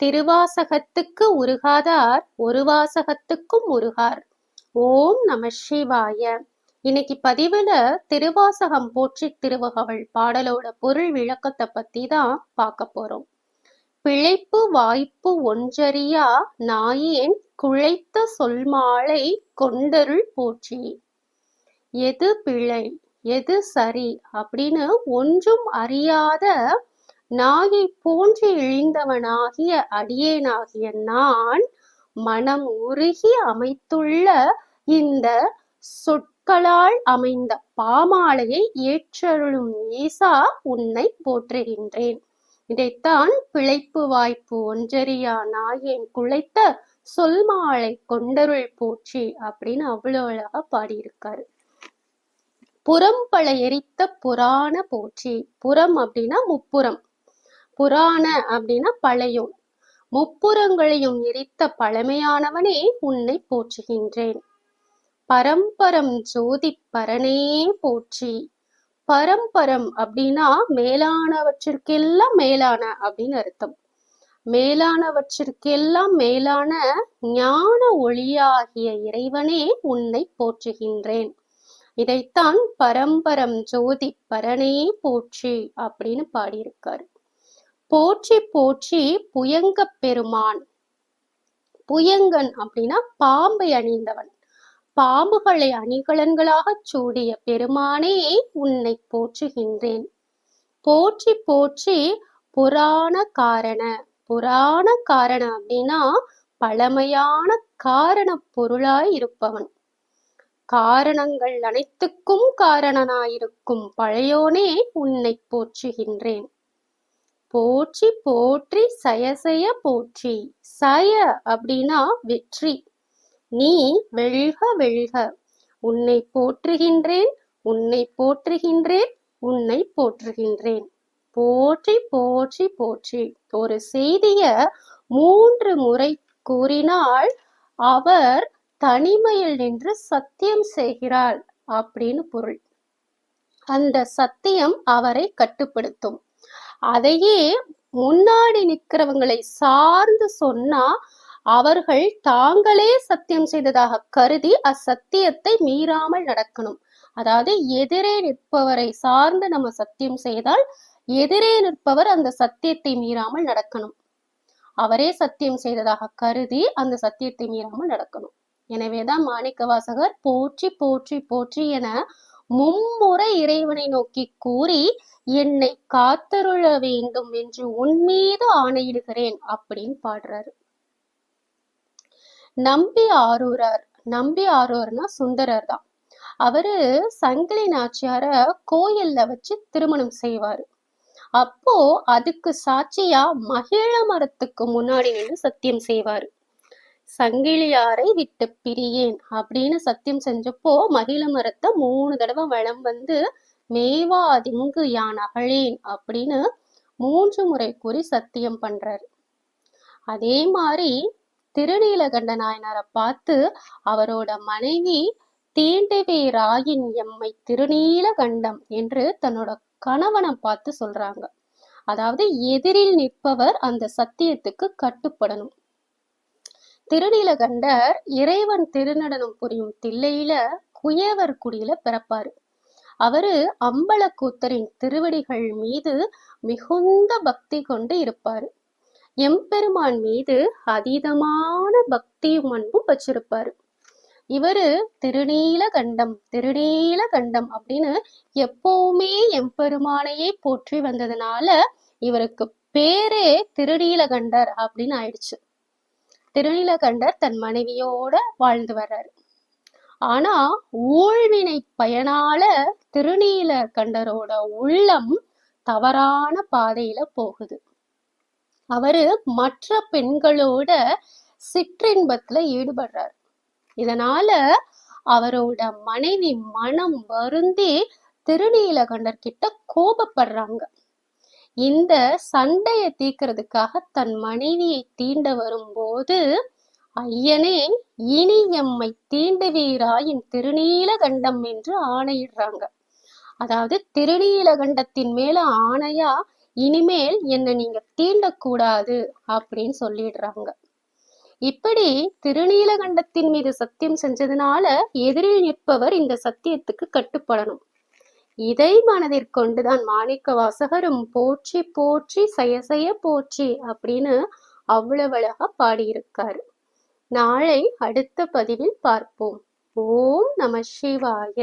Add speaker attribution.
Speaker 1: திருவாசகத்துக்கு உருகாதார் ஒரு வாசகத்துக்கும் உருகார். ஓம் நம சிவாய. இன்னைக்கு பதிவுல திருவாசகம் போற்றி திருவகவள் பாடலோட பொருள் விளக்கத்தை பத்தி தான் பார்க்க போறோம். பிழைப்பு வாய்ப்பு ஒன்றறியா நாயேன் குழைத்த சொல்மாலை கொண்டருள் போற்றி. எது பிழை எது சரி அப்படின்னு ஒன்றும் அறியாத நாயை போன்று இழிந்தவனாகிய அடியேனாகிய நான் மனம் உருகி அமைத்துள்ள இந்த சொற்களால் அமைந்த பாமாலையை ஏற்றருளும் ஈசா உன்னை போற்றுகின்றேன். இதைத்தான் பிழைப்பு வாய்ப்பு ஒன்றறியா நாயேன் குழைத்த சொல்மாலை கொண்டருள் போற்றி அப்படின்னு அவ்வளோ அழகா பாடியிருக்காரு. புறம்பல எரித்த புராண போற்றி. புறம் அப்படின்னா முப்புறம். புராண அப்படின்னா பழையும் முப்புறங்களையும் எரித்த பழமையானவனே உன்னை போற்றுகின்றேன். பரம்பரம் ஜோதி பரனே போற்றி. பரம்பரம் அப்படின்னா மேலானவற்றிற்கெல்லாம் மேலான அப்படின்னு அர்த்தம். மேலானவற்றிற்கெல்லாம் மேலான ஞான ஒளியாகிய இறைவனே உன்னை போற்றுகின்றேன். இதைத்தான் பரம்பரம் ஜோதி பரனே போற்றி அப்படின்னு பாடியிருக்காரு. போற்றி போற்றி புயங்க பெருமான். புயங்கன் அப்படின்னா பாம்பை அணிந்தவன். பாம்புகளை அணிகலன்களாக சூடிய பெருமானே உன்னை போற்றுகின்றேன். போற்றி போற்றி புராண காரண புராண காரண அப்படின்னா பழமையான காரண பொருளாய் இருப்பவன். காரணங்கள் அனைத்துக்கும் காரணனாயிருக்கும் பழையோனே உன்னை போற்றுகின்றேன். போற்றி போற்றி சயசய போற்றி. சய அப்படின்னா வெற்றி. நீ வெல்க வெல்க. உன்னை போற்றுகின்றேன் உன்னை போற்றுகின்றேன் உன்னை போற்றுகின்றேன். போற்றி போற்றி போற்றி. ஒரு செய்திய மூன்று முறை கூறினால் அவர் தனிமையில் நின்று சத்தியம் செய்கிறாள் அப்படின்னு பொருள். அந்த சத்தியம் அவரை கட்டுப்படுத்தும். அதையே முன்னாடி நிற்கிறவங்களை சார்ந்து சொன்னா அவர்கள் தாங்களே சத்தியம் செய்ததாக கருதி அச்சத்தியத்தை மீறாமல் நடக்கணும். அதாவது எதிரே நிற்பவரை சார்ந்து நம்ம சத்தியம் செய்தால் எதிரே நிற்பவர் அந்த சத்தியத்தை மீறாமல் நடக்கணும். அவரே சத்தியம் செய்ததாக கருதி அந்த சத்தியத்தை மீறாமல் நடக்கணும். எனவேதான் மாணிக்க வாசகர் போற்றி போற்றி போற்றி என மும்முறை இறைவனை நோக்கி கூறி என்னை காத்தருள வேண்டும் என்று உன்மீது ஆணையிடுகிறேன் அப்படின்னு பாடுறாரு. நம்பி ஆரூரார் நம்பி ஆரூர்னா சுந்தரர் தான். அவரு சங்கிலி நாச்சியார கோயில்ல வச்சு திருமணம் செய்வாரு. அப்போ அதுக்கு சாட்சியா மகிழ மரத்துக்கு முன்னாடி நின்று சத்தியம் செய்வாரு. சங்கிலியாரை விட்டு பிரியேன் அப்படின்னு சத்தியம் செஞ்சப்போ மகிழ மரத்தை மூணு தடவை வளம் வந்து மேவாதிங்கு யான் அகழேன் அப்படின்னு மூன்று முறை கூறி சத்தியம் பண்றாரு. அதே மாதிரி திருநீலகண்ட நாயனாரை பார்த்து அவரோட மனைவி தீண்டவே ராயின் எம்மை திருநீலகண்டம் என்று தன்னோட கணவனை பார்த்து சொல்றாங்க. அதாவது எதிரில் நிற்பவர் அந்த சத்தியத்துக்கு கட்டுப்படணும். திருநீலகண்டர் இறைவன் திருநடனம் புரியும் தில்லையில குயவர் குடியில பிறப்பாரு. அவரு அம்பலக்கூத்தரின் திருவடிகள் மீது மிகுந்த பக்தி கொண்டு இருப்பாரு. எம்பெருமான் மீது அதீதமான பக்தியும் அன்பும் வச்சிருப்பாரு. இவரு திருநீலகண்டம் திருநீலகண்டம் அப்படின்னு எப்பவுமே எம்பெருமானையே போற்றி வந்ததுனால இவருக்கு பேரே திருநீலகண்டர் அப்படின்னு ஆயிடுச்சு. திருநீலகண்டர் தன் மனைவியோட வாழ்ந்து வர்றாரு. ஆனா ஊழ்வினை பயனால திருநீலகண்டரோட உள்ளம் தவறான பாதையில போகுது. அவரு மற்ற பெண்களோட சிற்றின்பத்துல ஈடுபடுறாரு. இதனால அவரோட மனைவி மனம் வருந்தி திருநீலகண்டர் கிட்ட கோபப்படுறாங்க. இந்த சண்டையை தீர்க்கறதுக்காக தன் மனைவியை தீண்ட வரும்போது ஐயனே இனி எம்மை தீண்டுவீராயின் திருநீலகண்டம் என்று ஆணையிடுறாங்க. அதாவது திருநீலகண்டத்தின் மேல ஆணையா இனிமேல் என்னை நீங்க தீண்டக்கூடாது அப்படின்னு சொல்லிடுறாங்க. இப்படி திருநீலகண்டத்தின் மீது சத்தியம் செஞ்சதுனால எதிரில் நிற்பவர் இந்த சத்தியத்துக்கு கட்டுப்படணும். இதை மனதிற்கொண்டுதான் மாணிக்க வாசகரும் போற்றி போற்றி செயசெய செய்ய போற்றி அப்படின்னு அவ்வளவு அழகா பாடியிருக்காரு. நாளை அடுத்த பதிவில் பார்ப்போம். ஓம் நம சிவாய.